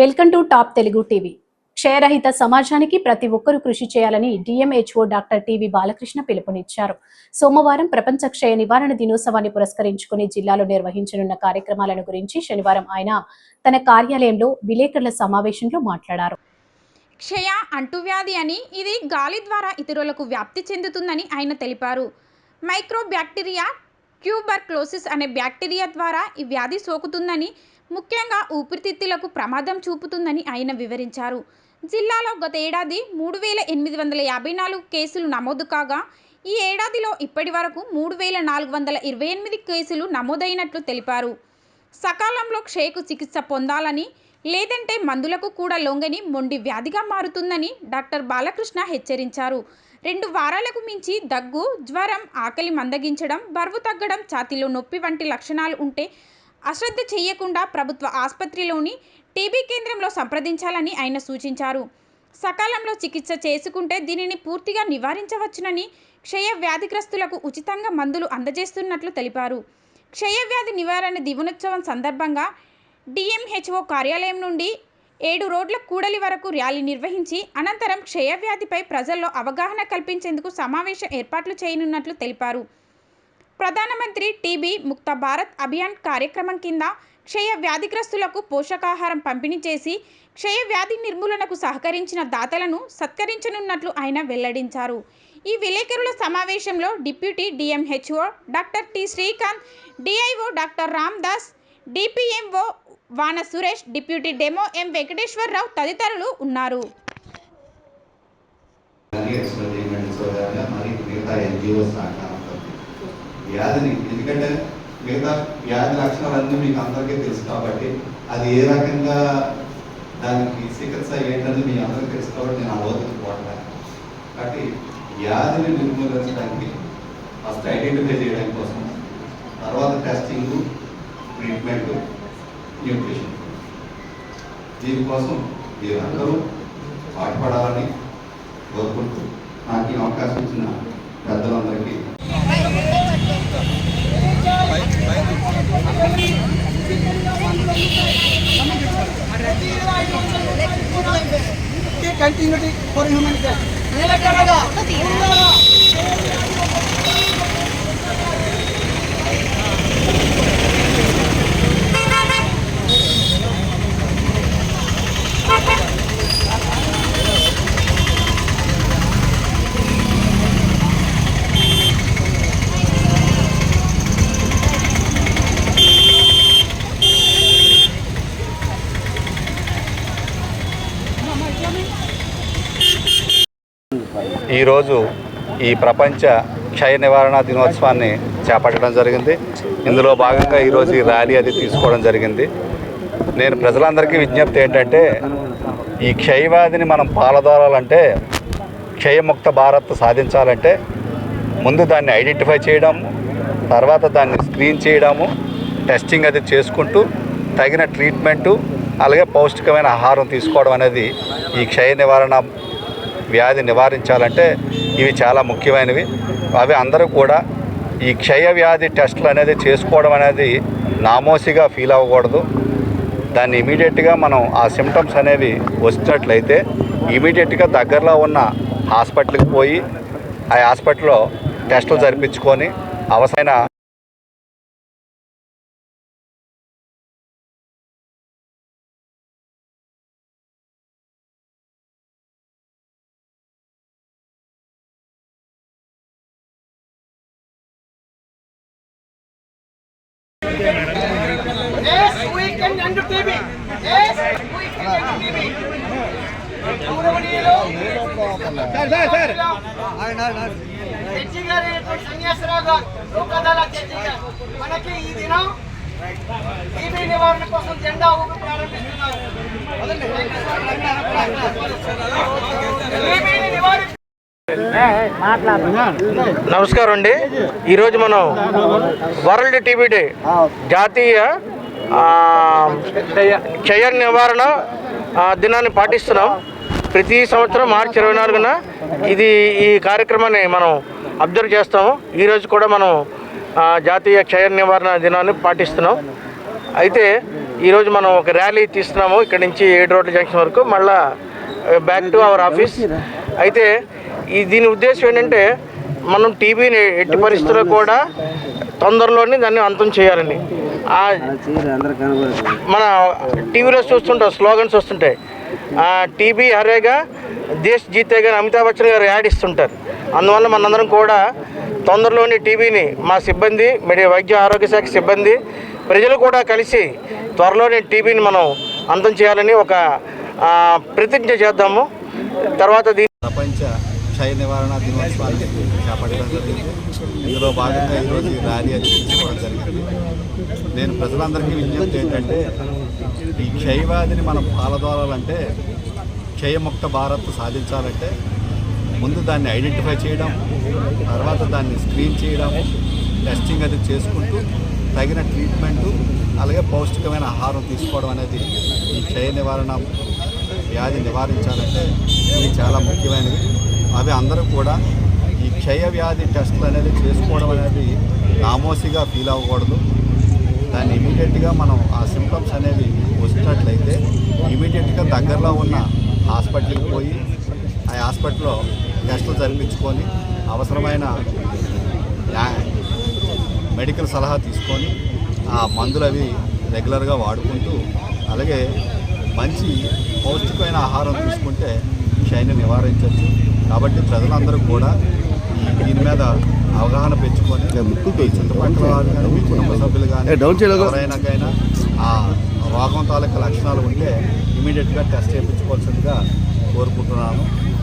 Welcome to top Telugu TV. క్షయరహిత సమాజానికి ప్రతి ఒక్కరూ కృషి చేయాలని డిఎంహెచ్ఓ డాక్టర్ టివి బాలకృష్ణ పిలుపునిచ్చారు. సోమవారం ప్రపంచ క్షయ నివారణ దినోత్సవాన్ని పురస్కరించుకుని జిల్లాలో నిర్వహించనున్న కార్యక్రమాలను గురించి శనివారం ఆయన తన కార్యాలయంలో విలేకరుల సమావేశంలో మాట్లాడారు. క్షయ అంటువ్యాధి అని ఇది గాలి ద్వారా ఇతరులకు వ్యాప్తి చెందుతుందని ఆయన తెలిపారు. మైక్రో బ్యాక్టీరియా ట్యూబర్క్లోసిస్ అనే బ్యాక్టీరియా ద్వారా ఈ వ్యాధి సోకుతుందని ముఖ్యంగా ఊపిరితిత్తులకు ప్రమాదం చూపుతుందని ఆయన వివరించారు. జిల్లాలో గత ఏడాది మూడు వేల ఎనిమిది వందల యాభై నాలుగు కేసులు నమోదు కాగా ఈ ఏడాదిలో ఇప్పటి వరకు మూడు వేల నాలుగు వందల ఇరవై ఎనిమిది కేసులు నమోదైనట్లు తెలిపారు. సకాలంలో క్షయకు చికిత్స పొందాలని లేదంటే మందులకు కూడా లొంగని మొండి వ్యాధిగా మారుతుందని డాక్టర్ బాలకృష్ణ హెచ్చరించారు. రెండు వారాలకు మించి దగ్గు జ్వరం ఆకలి మందగించడం బరువు తగ్గడం ఛాతీలో నొప్పి వంటి లక్షణాలు ఉంటే అశ్రద్ధ చేయకుండా ప్రభుత్వ ఆసుపత్రిలోని టీబీ కేంద్రంలో సంప్రదించాలని ఆయన సూచించారు. సకాలంలో చికిత్స చేసుకుంటే దీనిని పూర్తిగా నివారించవచ్చునని క్షయ వ్యాధిగ్రస్తులకు ఉచితంగా మందులు అందజేస్తున్నట్లు తెలిపారు. క్షయవ్యాధి నివారణ దివనోత్సవం సందర్భంగా డిఎంహెచ్ఓ కార్యాలయం నుండి ఏడు రోడ్ల కూడలి వరకు ర్యాలీ నిర్వహించి అనంతరం క్షయవ్యాధిపై ప్రజల్లో అవగాహన కల్పించేందుకు సమావేశం ఏర్పాట్లు చేయనున్నట్లు తెలిపారు. ప్రధానమంత్రి టీబీ ముక్త భారత్ అభియాన్ కార్యక్రమం కింద క్షయ వ్యాధిగ్రస్తులకు పోషకాహారం పంపిణీ చేసి క్షయ వ్యాధి నిర్మూలనకు సహకరించిన దాతలను సత్కరించనున్నట్లు ఆయన వెల్లడించారు. ఈ విలేకరుల సమావేశంలో deputy DMHO doctor T Srikanth DIO doctor Ram Das DPMO వాన Suresh deputy DEMO M Venkateswararao తదితరులు ఉన్నారు. వ్యాధిని ఎందుకంటే మిగతా వ్యాధి లక్షణాలన్నీ మీకు అందరికీ తెలుసు కాబట్టి అది ఏ రకంగా దానికి చికిత్స ఏంటనేది మీ అందరికీ తెలుసు కాబట్టి నేను ఆలోచన పోవట్లేదు. కాబట్టి వ్యాధిని నిర్మూలించడానికి ఫస్ట్ ఐడెంటిఫై చేయడం కోసం తర్వాత టెస్టింగ్ ట్రీట్మెంట్ న్యూట్రిషన్ దీనికోసం మీరందరూ పాటుపడాలని కోరుకుంటూ నాకు ఈ అవకాశం ఇచ్చిన పెద్దలందరికీ continuity for human ఈరోజు ఈ ప్రపంచ క్షయ నివారణ దినోత్సవాన్ని చేపట్టడం జరిగింది. ఇందులో భాగంగా ఈరోజు ఈ ర్యాలీ అది తీసుకోవడం జరిగింది. నేను ప్రజలందరికీ విజ్ఞప్తి ఏంటంటే ఈ క్షయవ్యాధిని మనం పాలదోరాలంటే క్షయముక్త భారత్ సాధించాలంటే ముందు దాన్ని ఐడెంటిఫై చేయడం తర్వాత దాన్ని స్క్రీన్ చేయడము టెస్టింగ్ అది చేసుకుంటూ తగిన ట్రీట్మెంటు అలాగే పౌష్టికమైన ఆహారం తీసుకోవడం అనేది ఈ క్షయ నివారణ వ్యాధి నివారించాలంటే ఇవి చాలా ముఖ్యమైనవి. అవి అందరూ కూడా ఈ క్షయ వ్యాధి టెస్టులు అనేది చేసుకోవడం అనేది నామోసిగా ఫీల్ అవ్వకూడదు. దాన్ని ఇమీడియట్గా మనం ఆ సిమ్టమ్స్ అనేవి వచ్చినట్లయితే ఇమీడియట్గా దగ్గరలో ఉన్న హాస్పిటల్కి పోయి ఆ హాస్పిటల్లో టెస్టులు జరిపించుకొని అవసరమైన Yes, we can end TB. Yes, we can end. గౌరవనీయులు జడ్జి గారు సన్యాసరావు గారు లోకదాల జడ్జి గారు. మనకి ఈ దినం టీబీ నివారణ కోసం జెండా ఊపి ప్రారంభిస్తున్నారు. టీబీని నివారణ నమస్కారం అండి. ఈరోజు మనం వరల్డ్ టీబీ డే జాతీయ క్షయ నివారణ దినాన్ని పాటిస్తున్నాం. ప్రతి సంవత్సరం మార్చి ఇరవై నాలుగున ఇది ఈ కార్యక్రమాన్ని మనం అబ్జర్వ్ చేస్తాము ఈరోజు కూడా మనం జాతీయ క్షయ నివారణ దినాన్ని పాటిస్తున్నాం. అయితే ఈరోజు మనం ఒక ర్యాలీ తీస్తున్నాము. ఇక్కడ నుంచి ఏడు రోడ్ల జంక్షన్ వరకు మళ్ళీ బ్యాక్ టు అవర్ ఆఫీస్. అయితే ఈ దీని ఉద్దేశం ఏంటంటే మనం టీవీని ఎట్టి పరిస్థితుల్లో కూడా తొందరలోనే దాన్ని అంతం చేయాలని. మన టీవీలో చూస్తుంటాం స్లోగన్స్ వస్తుంటాయి. టీవీ హరేగా దేశ్ జీతేగా అమితాబ్ బచ్చన్ గారు యాడ్ ఇస్తుంటారు. అందువల్ల మనందరం కూడా తొందరలోని టీవీని మా సిబ్బంది మరి వైద్య ఆరోగ్య శాఖ సిబ్బంది ప్రజలు కూడా కలిసి త్వరలోనే టీవీని మనం అంతం చేయాలని ఒక ప్రతిజ్ఞ చేద్దాము. తర్వాత దీని ప్రపంచ క్షయ నివారణ దినోత్సవాన్ని చేపట్టడం జరిగింది. ఇందులో భాగంగా ఈరోజు ఈ ర్యాలీ అది తీసుకోవడం జరిగింది. నేను ప్రజలందరికీ విజ్ఞప్తి ఏంటంటే ఈ క్షయవ్యాధిని మనం పాలదోరాలంటే క్షయముక్త భారత్ సాధించాలంటే ముందు దాన్ని ఐడెంటిఫై చేయడం తర్వాత దాన్ని స్క్రీన్ చేయడం టెస్టింగ్ అది చేసుకుంటూ తగిన ట్రీట్మెంటు అలాగే పౌష్టికమైన ఆహారం తీసుకోవడం అనేది ఈ క్షయ నివారణ వ్యాధి నివారించాలంటే ఇది చాలా ముఖ్యమైనవి అవి అందరూ కూడా ఈ క్షయ వ్యాధి టెస్టులు అనేది చేసుకోవడం అనేది నామోసిగా ఫీల్ అవ్వకూడదు. దాన్ని ఇమీడియట్గా మనం ఆ సిమ్టమ్స్ అనేవి వచ్చినట్లయితే ఇమీడియట్గా దగ్గరలో ఉన్న హాస్పిటల్కి పోయి ఆ హాస్పిటల్లో టెస్టులు జరిపించుకొని అవసరమైన మెడికల్ సలహా తీసుకొని ఆ మందులు అవి రెగ్యులర్గా వాడుకుంటూ అలాగే మంచి పౌష్టికమైన ఆహారం తీసుకుంటే క్షయాన్ని నివారించవచ్చు. కాబట్టి ప్రజలందరూ కూడా దీని మీద అవగాహన పెంచుకొని చుట్టుపక్కల వారు కానీ మీ కుటుంబ సభ్యులు కానీ ఎవరైనాకైనా ఆ రోగం తాలూకా లక్షణాలు ఉంటే ఇమీడియట్గా టెస్ట్ చేయించుకోవాల్సిందిగా కోరుకుంటున్నాను.